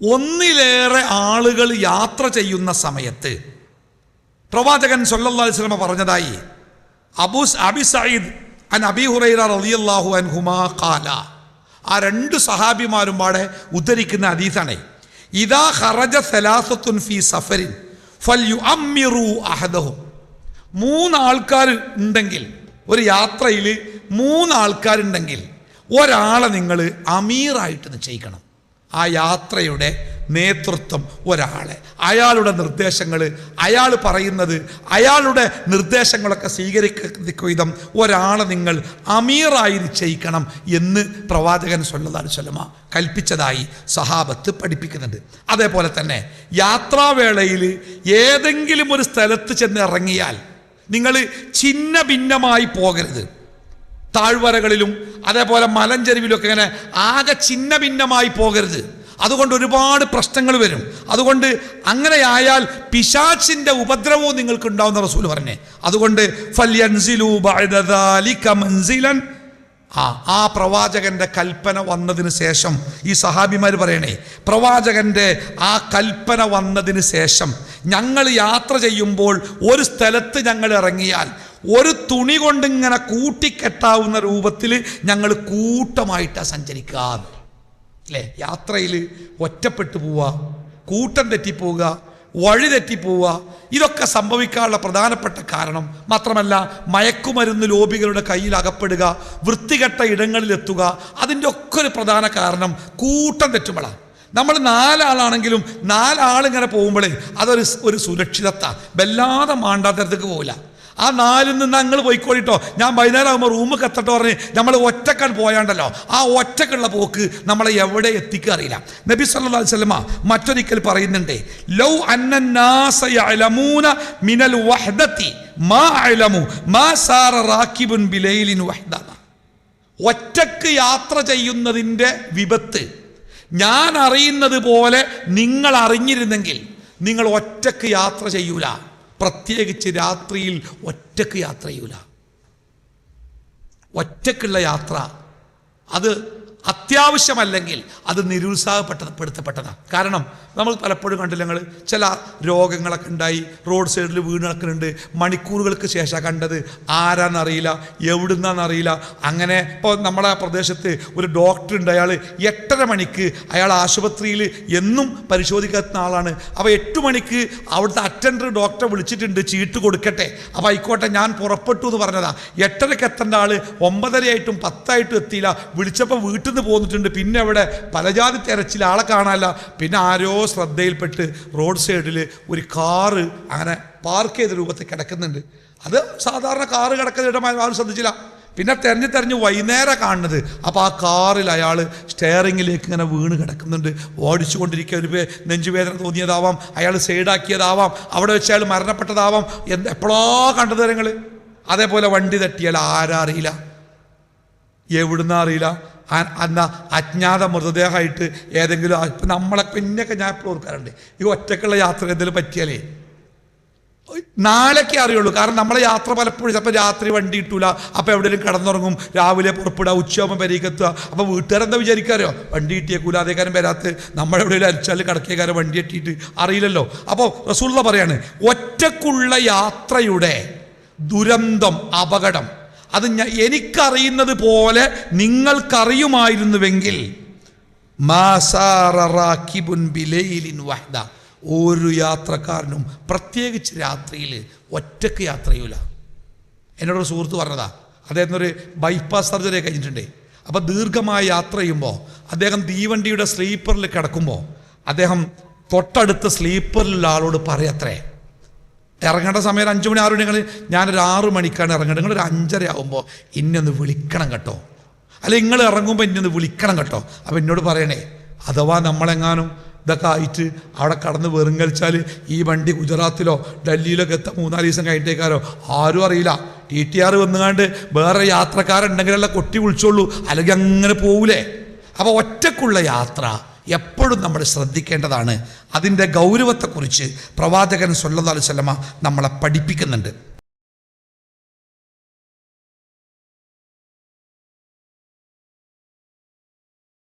ഒന്നിലേറെ ആളുകൾ യാത്ര ചെയ്യുന്ന സമയത്ത് പ്രവാചകൻ അലൈഹി വസല്ലമ പറഞ്ഞതായി അബൂസ് അബി സയ്യിദ് അൻ അബി ഹുറൈറ റലിയല്ലാഹു അൻ ഹുമാ കാല ആ രണ്ട് സഹാബിമാരും പാടെ ഉദ്ധരിക്കുന്ന ഹദീസാണ്. ഇതാ ഹറജ സലാസത്തുൻ ഫി സഫരിൻ ഫൽയുഅമ്മിറു അഹദഹും. മൂന്നാൾക്കാർ ഉണ്ടെങ്കിൽ ഒരു യാത്രയിൽ മൂന്നാൾക്കാരുണ്ടെങ്കിൽ ഒരാളെ നിങ്ങൾ അമീറായിട്ട് നിശ്ചയിക്കണം. ആ യാത്രയുടെ നേതൃത്വം ഒരാളെ. അയാളുടെ നിർദ്ദേശങ്ങൾ അയാൾ പറയുന്നത് അയാളുടെ നിർദ്ദേശങ്ങളൊക്കെ സ്വീകരിക്കുന്ന വിധം ഒരാളെ നിങ്ങൾ അമീറായി നിശ്ചയിക്കണം എന്ന് പ്രവാചകൻ സല്ലല്ലാഹു സ്വലമ കൽപ്പിച്ചതായി സഹാബത്ത് പഠിപ്പിക്കുന്നുണ്ട്. അതേപോലെ തന്നെ യാത്രാവേളയിൽ ഏതെങ്കിലും ഒരു സ്ഥലത്ത് ചെന്ന് ഇറങ്ങിയാൽ നിങ്ങൾ ഛിന്ന ഭിന്നമായി പോകരുത്. താഴ്വരകളിലും അതേപോലെ മലഞ്ചെരുവിലൊക്കെ ഇങ്ങനെ ആകെ ചിന്ന ഭിന്നമായി പോകരുത്. അതുകൊണ്ട് ഒരുപാട് പ്രശ്നങ്ങൾ വരും. അതുകൊണ്ട് അങ്ങനെയായാൽ പിശാച്ചിന്റെ ഉപദ്രവവും നിങ്ങൾക്ക് ഉണ്ടാവുന്ന റസൂൽ പറഞ്ഞേ. അതുകൊണ്ട് ആ ആ പ്രവാചകന്റെ കൽപ്പന വന്നതിന് ശേഷം ഈ സഹാബിമാർ പറയണേ പ്രവാചകന്റെ ആ കൽപ്പന വന്നതിന് ശേഷം ഞങ്ങൾ യാത്ര ചെയ്യുമ്പോൾ ഒരു സ്ഥലത്ത് ഞങ്ങൾ ഇറങ്ങിയാൽ ഒരു തുണി കൊണ്ട് ഇങ്ങനെ കൂട്ടിക്കെട്ടാവുന്ന രൂപത്തിൽ ഞങ്ങൾ കൂട്ടമായിട്ടാണ് സഞ്ചരിക്കാറ് അല്ലേ? യാത്രയിൽ ഒറ്റപ്പെട്ടു പോവുക കൂട്ടം തെറ്റിപ്പോവുക വഴി തെറ്റിപ്പോവുക ഇതൊക്കെ സംഭവിക്കാനുള്ള പ്രധാനപ്പെട്ട കാരണം മാത്രമല്ല മയക്കുമരുന്ന് ലോബികളുടെ കയ്യിൽ അകപ്പെടുക വൃത്തികെട്ട ഇടങ്ങളിലെത്തുക അതിന്റെ ഒക്കെ ഒരു പ്രധാന കാരണം കൂട്ടം തെറ്റുമ്പോഴാണ് നമ്മൾ നാലാളാണെങ്കിലും നാലാളിങ്ങനെ പോകുമ്പോഴേ അതൊരു ഒരു സുരക്ഷിതത്ത വല്ലാതെ മാണ്ടാത്തരത്തേക്ക് പോകില്ല ആ നാലിൽ നിന്ന് ഞങ്ങൾ പോയിക്കോളിട്ടോ. ഞാൻ വൈകുന്നേരം ആകുമ്പോൾ റൂമ് കത്തട്ടോ പറഞ്ഞ് നമ്മൾ ഒറ്റക്കാൻ പോയാണ്ടല്ലോ. ആ ഒറ്റക്കുള്ള പോക്ക് നമ്മളെ എവിടെ എത്തിക്കുക അറിയില്ല. നബി സല്ലല്ലാഹു അലൈഹി വസല്ലമ മറ്റൊരിക്കൽ പറയുന്നുണ്ട്. ലൗ യഅലമൂന മിനൽ വഹ്ദത്തി മാ അലമു മാ സാറ ബിലൈലിൻ ഒറ്റയ്ക്ക് യാത്ര ചെയ്യുന്നതിന്റെ വിപത്ത് ഞാൻ അറിയുന്നത് പോലെ നിങ്ങൾ അറിഞ്ഞിരുന്നെങ്കിൽ നിങ്ങൾ ഒറ്റയ്ക്ക് യാത്ര ചെയ്യൂല. പ്രത്യേകിച്ച് രാത്രിയിൽ ഒറ്റയ്ക്ക് യാത്ര ചെയ്യൂല. ഒറ്റക്കുള്ള യാത്ര. അത് അത്യാവശ്യമല്ലെങ്കിൽ അത് നിരുത്സാഹപ്പെടുത്തപ്പെട്ടതാണ് കാരണം നമ്മൾ പലപ്പോഴും കണ്ടില്ല ഞങ്ങൾ ചില രോഗങ്ങളൊക്കെ ഉണ്ടായി റോഡ് സൈഡിൽ വീണ് കിടക്കുന്നുണ്ട് മണിക്കൂറുകൾക്ക് ശേഷം കണ്ടത്. ആരാന്നറിയില്ല എവിടുന്നാന്നറിയില്ല അങ്ങനെ ഇപ്പോൾ നമ്മളെ പ്രദേശത്ത് ഒരു ഡോക്ടർ ഉണ്ട് അയാൾ എട്ടര മണിക്ക് അയാൾ ആശുപത്രിയിൽ എന്നും പരിശോധിക്കാത്ത ആളാണ്. അപ്പോൾ എട്ട് മണിക്ക് അവിടുത്തെ അറ്റൻഡർ ഡോക്ടറെ വിളിച്ചിട്ടുണ്ട് ചീട്ട് കൊടുക്കട്ടെ. അപ്പോൾ ആയിക്കോട്ടെ ഞാൻ പുറപ്പെട്ടു എന്ന് പറഞ്ഞതാണ് എട്ടരക്ക് എത്തേണ്ട ആൾ ഒമ്പതരയായിട്ടും പത്തായിട്ടും എത്തിയില്ല. വിളിച്ചപ്പോൾ വീട്ടിൽ നിന്ന് പോന്നിട്ടുണ്ട്. പിന്നെ അവിടെ പലജാതി തിരച്ചിൽ ആളെ കാണാനല്ല. പിന്നെ ആരോ ശ്രദ്ധയിൽപ്പെട്ട് റോഡ് സൈഡിൽ ഒരു കാറ് അങ്ങനെ പാർക്ക് ചെയ്ത രൂപത്തിൽ കിടക്കുന്നുണ്ട്. അത് സാധാരണ കാറ് കിടക്കുന്ന ആരും ശ്രദ്ധിച്ചില്ല. പിന്നെ തെരഞ്ഞു തെരഞ്ഞ് വൈകുന്നേരം കാണുന്നത്. അപ്പോൾ ആ കാറിൽ അയാൾ സ്റ്റെയറിങ്ങിലേക്ക് ഇങ്ങനെ വീണ് കിടക്കുന്നുണ്ട്. ഓടിച്ചുകൊണ്ടിരിക്കുക. ഒരു നെഞ്ചുവേദന തോന്നിയതാവാം. അയാൾ സൈഡാക്കിയതാവാം. അവിടെ വെച്ച് അയാൾ മരണപ്പെട്ടതാവാം. എന്ത് എപ്പോഴോ കണ്ടത് നിങ്ങൾ? അതേപോലെ വണ്ടി തട്ടിയാൽ ആരാ അറിയില്ല? എവിടുന്ന അറിയില്ല? എന്നാ അജ്ഞാത മൃതദേഹമായിട്ട് ഏതെങ്കിലും ഇപ്പം നമ്മളെ പിന്നെയൊക്കെ ഞാൻ എപ്പോഴും ഓർക്കാറുണ്ട്. ഈ ഒറ്റക്കുള്ള യാത്ര എന്തെങ്കിലും പറ്റിയാലേ? നാളേക്കേ അറിയുള്ളൂ. കാരണം നമ്മളെ യാത്ര പലപ്പോഴും ചിലപ്പോൾ രാത്രി വണ്ടി കിട്ടൂല. അപ്പോൾ എവിടെയെങ്കിലും കിടന്നുറങ്ങും. രാവിലെ പുറപ്പെടുക ഉച്ചയാകുമ്പോൾ പെരേക്ക് എത്തുക. അപ്പോൾ വീട്ടുകാരെന്താ വിചാരിക്കാരോ വണ്ടി കിട്ടിയേക്കൂല അതേക്കാരം വരാത്ത്. നമ്മളെവിടെയെങ്കിലും അരിച്ചാൽ കിടക്കേക്കാരം വണ്ടി എട്ടിയിട്ട് അറിയില്ലല്ലോ. അപ്പോൾ റസൂള്ള പറയാണ് ഒറ്റക്കുള്ള യാത്രയുടെ ദുരന്തം അപകടം അത് ഞാൻ എനിക്കറിയുന്നത് പോലെ നിങ്ങൾക്കറിയുമായിരുന്നുവെങ്കിൽ ഒരു യാത്രക്കാരനും പ്രത്യേകിച്ച് രാത്രിയിൽ ഒറ്റയ്ക്ക് യാത്ര ചെയ്യൂല എന്നോടൊരു സുഹൃത്ത് പറഞ്ഞതാ. അദ്ദേഹത്തിനൊരു ബൈപ്പാസ് സർജറി കഴിഞ്ഞിട്ടുണ്ട്. അപ്പോൾ ദീർഘമായ യാത്ര ചെയ്യുമ്പോൾ അദ്ദേഹം തീവണ്ടിയുടെ സ്ലീപ്പറിൽ കിടക്കുമ്പോൾ അദ്ദേഹം തൊട്ടടുത്ത സ്ലീപ്പറിലുള്ള ആളോട് പറയത്രേ ഇറങ്ങേണ്ട സമയം അഞ്ച് മണി ആറ് മണി ഞാനൊരു ആറ് മണിക്കാണ് ഇറങ്ങേണ്ടത്. നിങ്ങളൊരു അഞ്ചര ആകുമ്പോൾ ഇന്നൊന്ന് വിളിക്കണം കേട്ടോ. അല്ല നിങ്ങൾ ഇറങ്ങുമ്പോൾ ഇന്നൊന്ന് വിളിക്കണം കേട്ടോ. അപ്പം എന്നോട് പറയണേ അഥവാ നമ്മളെങ്ങാനും ഇതൊക്കെ ആയിട്ട് അവിടെ കടന്ന് വെറും കളിച്ചാൽ ഈ വണ്ടി ഗുജറാത്തിലോ ഡൽഹിയിലൊക്കെ എത്താൻ മൂന്നാൽ ദിവസം കഴിഞ്ഞിട്ടേക്കാരോ ആരും അറിയില്ല. ടി ടി ആർ വന്നുകാണ്ട് വേറെ യാത്രക്കാരുണ്ടെങ്കിലല്ല കൊട്ടി വിളിച്ചോളൂ. അല്ലെങ്കിൽ അങ്ങനെ പോകൂലേ അപ്പോൾ ഒറ്റക്കുള്ള യാത്ര എപ്പോഴും നമ്മൾ ശ്രദ്ധിക്കേണ്ടതാണ് അതിന്റെ ഗൗരവത്തെക്കുറിച്ച് പ്രവാചകൻ സല്ലല്ലാഹു അലൈഹി വസല്ലമ നമ്മളെ പഠിപ്പിക്കുന്നുണ്ട്.